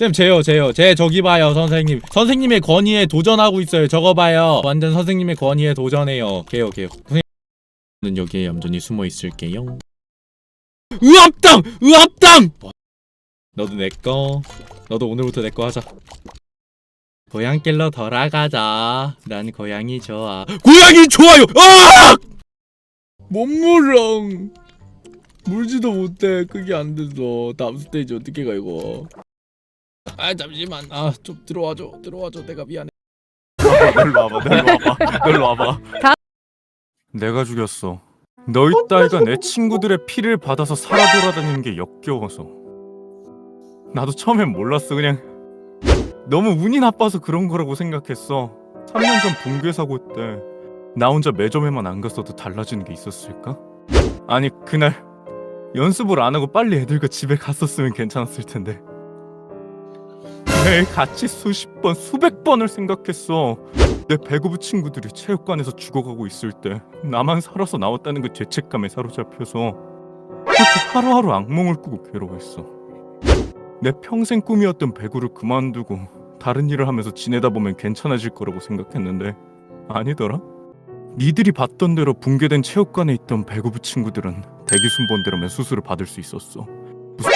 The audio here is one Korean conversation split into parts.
쌤 제요 제요. 제 저기 봐요 선생님. 선생님의 권위에 도전하고 있어요. 저거 봐요. 완전 선생님의 권위에 도전해요. 개요 개요 선생님은 여기에 얌전히 숨어 있을게요. 으압당! 으압당! 너도 내꺼 너도 오늘부터 내꺼 하자. 고양길로 돌아가자. 난 고양이 좋아. 고양이 좋아요! 아! 몸무렁. 물지도 못해. 그게 안 돼서. 다음 스테이지 어떻게 가 이거 아 잠시만. 아 좀 들어와줘. 들어와줘. 내가 미안해. 놀러 와봐 놀러 와봐. 놀러 와봐. 내가 죽였어. 너희 딸과 내 친구들의 피를 받아서 살아 돌아다니는 게 역겨워서. 나도 처음엔 몰랐어 그냥. 너무 운이 나빠서 그런 거라고 생각했어. 3년 전 붕괴 사고 때 나 혼자 매점에만 안 갔어도 달라지는 게 있었을까? 아니 그날 연습을 안 하고 빨리 애들과 집에 갔었으면 괜찮았을 텐데 매일 같이 수십 번 수백 번을 생각했어 내 배구부 친구들이 체육관에서 죽어가고 있을 때 나만 살아서 나왔다는 그 죄책감에 사로잡혀서 그렇게 하루하루 악몽을 꾸고 괴로워했어. 내 평생 꿈이었던 배구를 그만두고 다른 일을 하면서 지내다 보면 괜찮아질 거라고 생각했는데 아니더라. 니들이 봤던 대로 붕괴된 체육관에 있던 배구부 친구들은 대기 순번대로면 수술을 받을 수 있었어. 무슨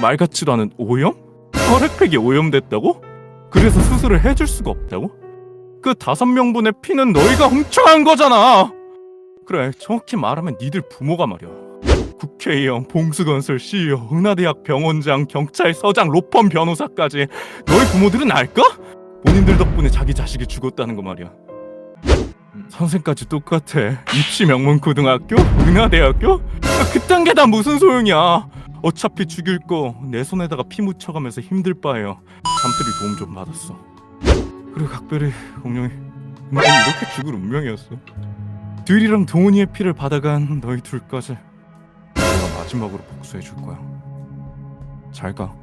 마- 말 같지도 않은 오염? 혈액팩이 오염됐다고? 그래서 수술을 해줄 수가 없다고? 그 다섯 명분의 피는 너희가 훔쳐간 거잖아. 그래, 정확히 말하면 니들 부모가 말이야. 국회의원, 봉수건설 CEO, 은하대학 병원장, 경찰서장, 로펌 변호사까지 너희 부모들은 알까? 본인들 덕분에 자기 자식이 죽었다는 거 말이야. 선생까지 똑같아. 입시 명문 고등학교, 은하대학교, 그딴 게 다 무슨 소용이야. 어차피 죽일 거 내 손에다가 피 묻혀가면서 힘들 바에요. 잠들이 도움 좀 받았어. 그리고 각별히 공룡이 난 이렇게 죽을 운명이었어. 듀리랑 동훈이의 피를 받아간 너희 둘까지 내가 마지막으로 복수해 줄 거야. 잘 가.